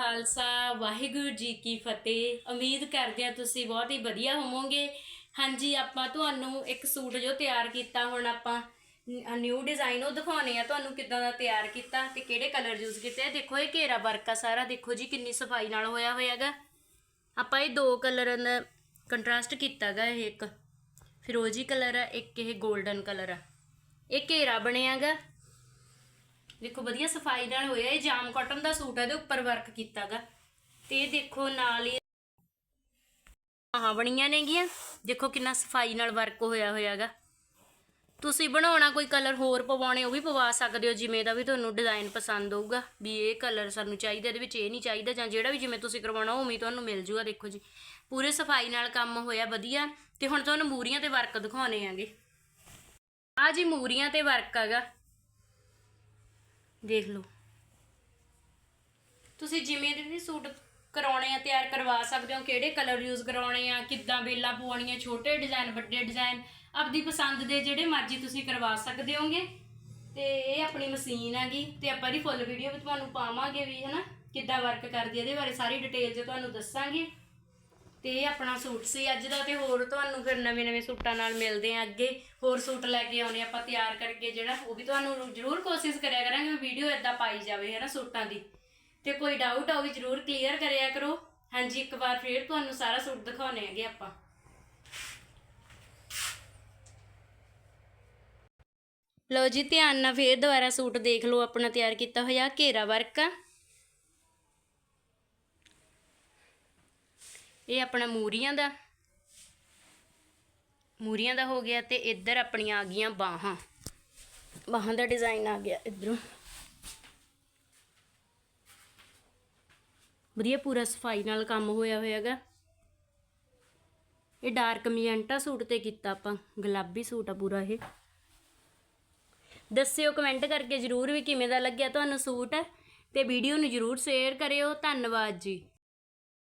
ਖਾਲਸਾ, ਵਾਹਿਗੁਰੂ ਜੀ ਕੀ ਫਤਿਹ। ਉਮੀਦ ਕਰਦੇ ਆ ਤੁਸੀਂ ਬਹੁਤ ਹੀ ਵਧੀਆ ਹੋਵੋਗੇ। ਹਾਂਜੀ, ਆਪਾਂ ਤੁਹਾਨੂੰ ਇੱਕ ਸੂਟ ਜੋ ਤਿਆਰ ਕੀਤਾ, ਹੁਣ ਆਪਾਂ ਨਿਊ ਡਿਜ਼ਾਈਨ ਉਹ ਦਿਖਾਉਣੇ ਆ, ਤੁਹਾਨੂੰ ਕਿੱਦਾਂ ਦਾ ਤਿਆਰ ਕੀਤਾ ਤੇ ਕਿਹੜੇ ਕਲਰ ਯੂਜ਼ ਕੀਤੇ ਆ। ਦੇਖੋ, ਇਹ ਘੇਰਾ ਵਰਕ ਆ ਸਾਰਾ, ਦੇਖੋ ਜੀ ਕਿੰਨੀ ਸਫ਼ਾਈ ਨਾਲ ਹੋਇਆ ਹੋਇਆਗਾ ਆਪਾਂ ਇਹ ਦੋ ਕਲਰ ਦਾ ਕੰਟਰਾਸਟ ਕੀਤਾਗਾ ਇਹ ਇੱਕ। ਫਿਰੋਜ਼ੀ ਕਲਰ ਆ, ਇੱਕ ਇਹ 골ਡਨ ਕਲਰ ਆ। ਇਹ ਘੇਰਾ ਬਣਿਆਗਾ ਦੇਖੋ ਵਧੀਆ ਸਫ਼ਾਈ ਨਾਲ ਹੋਇਆ, ਇਹ ਜਾਮ ਕਾਟਨ ਦਾ ਸੂਟ ਹੈ ਇਹਦੇ ਉੱਪਰ ਵਰਕ ਕੀਤਾਗਾ। ਤੇ ਇਹ ਦੇਖੋ ਨਾਲ ਹੀ ਆਹ ਬਣੀਆਂ ਨੇਗੀਆਂ। ਦੇਖੋ ਕਿੰਨਾ ਸਫ਼ਾਈ ਨਾਲ ਵਰਕ ਹੋਇਆ ਹੋਇਆਗਾ। ਤੁਸੀਂ ਬਣਾਉਣਾ ਕੋਈ ਕਲਰ ਹੋਰ ਪਵਾਉਣੇ, ਉਹ ਵੀ ਪਵਾ ਸਕਦੇ ਹੋ, ਜਿਵੇਂ ਦਾ ਵੀ ਤੁਹਾਨੂੰ ਡਿਜ਼ਾਈਨ ਪਸੰਦ ਹੋਊਗਾ। ਵੀ ਇਹ ਕਲਰ ਸਾਨੂੰ ਚਾਹੀਦਾ, ਇਹਦੇ ਵਿੱਚ ਇਹ ਨਹੀਂ ਚਾਹੀਦਾ, ਜਾਂ ਜਿਹੜਾ ਵੀ ਜਿਵੇਂ ਤੁਸੀਂ ਕਰਵਾਉਣਾ ਉਵੇਂ ਤੁਹਾਨੂੰ ਮਿਲ ਜੂਗਾ, ਦੇਖੋ ਜੀ। ਪੂਰੇ ਸਫ਼ਾਈ ਨਾਲ ਕੰਮ ਹੋਇਆ ਵਧੀਆ। ਤੇ ਹੁਣ ਤੁਹਾਨੂੰ ਮੂਰੀਆਂ ਤੇ ਵਰਕ ਦਿਖਾਉਣੇ ਆਂਗੇ। ਆ ਜੀ ਮੂਰੀਆਂ ਤੇ ਵਰਕ ਹੈਗਾ ਦੇਖ ਲਓ। ਤੁਸੀਂ ਜਿਵੇਂ ਦੇ ਵੀ ਸੂਟ ਕਰਾਉਣੇ ਆ, ਤਿਆਰ ਕਰਵਾ ਸਕਦੇ ਹੋ, ਕਿਹੜੇ ਕਲਰ ਯੂਜ਼ ਕਰਾਉਣੇ ਆ, ਕਿੱਦਾਂ ਬੇਲਾਂ ਪਵਾਉਣੀਆਂ, ਛੋਟੇ ਡਿਜ਼ਾਈਨ ਵੱਡੇ ਡਿਜ਼ਾਈਨ ਆਪਦੀ ਪਸੰਦ ਦੇ ਜਿਹੜੇ ਮਰਜ਼ੀ ਤੁਸੀਂ ਕਰਵਾ ਸਕਦੇ ਹੋਗੇ। ਤੇ ਇਹ ਆਪਣੀ ਮਸ਼ੀਨ ਹੈਗੀ, ਤੇ ਆਪਾਂ ਇਹਦੀ ਫੁੱਲ ਵੀਡੀਓ ਵੀ ਤੁਹਾਨੂੰ ਪਾਵਾਂਗੇ ਵੀ, ਹਨਾ, ਕਿੱਦਾਂ ਵਰਕ ਕਰਦੀ ਹੈ ਇਹਦੇ ਬਾਰੇ ਸਾਰੀ ਡਿਟੇਲ 'ਚ ਤੁਹਾਨੂੰ ਦੱਸਾਂਗੇ। ਤੇ ਇਹ ਆਪਣਾ ਸੂਟ ਸੀ। ਅੱਜ ਦਾ ਤੇ ਹੋਰ ਤੁਹਾਨੂੰ ਫਿਰ ਨਵੇਂ ਨਵੇਂ ਸੂਟਾਂ ਨਾਲ ਮਿਲਦੇ ਆ ਅੱਗੇ। ਹੋਰ ਸੂਟ ਲੈ ਕੇ ਆਉਣੇ ਆਪਾਂ ਤਿਆਰ ਕਰਕੇ ਜਿਹੜਾ, ਉਹ ਵੀ ਤੁਹਾਨੂੰ ਜ਼ਰੂਰ ਕੋਸ਼ਿਸ਼ ਕਰਿਆ ਕਰਾਂਗੇ ਵੀ ਵੀਡੀਓ ਇਦਾਂ ਪਾਈ ਜਾਵੇ ਹੈ ਨਾ ਸੂਟਾਂ ਦੀ। ਤੇ ਕੋਈ ਡਾਊਟ ਆ ਵੀ ਜ਼ਰੂਰ ਕਲੀਅਰ ਕਰਿਆ ਕਰੋ। ਹਾਂਜੀ, ਇੱਕ ਵਾਰ ਫੇਰ ਤੁਹਾਨੂੰ ਸਾਰਾ ਸੂਟ ਦਿਖਾਉਣੇ ਹੈਗੇ ਆਪਾਂ। ਲਓ ਜੀ, ਧਿਆਨ ਨਾਲ ਫੇਰ ਦੁਬਾਰਾ ਸੂਟ ਦੇਖ ਲਓ, ਆਪਣਾ ਤਿਆਰ ਕੀਤਾ ਹੋਇਆ ਘੇਰਾ ਵਰਕ। ਆ ਇਹ ਆਪਣਾ ਮੂਰੀਆਂ ਦਾ। ਮੂਰੀਆਂ ਦਾ ਹੋ ਗਿਆ ਤੇ ਇੱਧਰ ਆਪਣੀਆਂ ਆ ਗਈਆਂ ਬਾਹਾਂ। ਬਾਹਾਂ ਦਾ ਡਿਜ਼ਾਈਨ ਆ ਗਿਆ ਇਧਰੋਂ। ਵਧੀਆ ਪੂਰਾ ਸਫ਼ਾਈ ਨਾਲ ਕੰਮ ਹੋਇਆ ਹੋਇਆਗਾ। ਇਹ ਡਾਰਕ ਮਜੈਂਟਾ ਸੂਟ ਤੇ ਕੀਤਾ ਆਪਾਂ, ਗੁਲਾਬੀ ਸੂਟ ਆ ਪੂਰਾ ਇਹ। ਦੱਸਿਓ ਕਮੈਂਟ ਕਰਕੇ ਜਰੂਰ ਵੀ ਕਿਵੇਂ ਦਾ ਲੱਗਿਆ ਤੁਹਾਨੂੰ ਸੂਟ, ਤੇ ਵੀਡੀਓ ਨੂੰ ਜਰੂਰ ਸ਼ੇਅਰ ਕਰਿਓ। ਧੰਨਵਾਦ ਜੀ।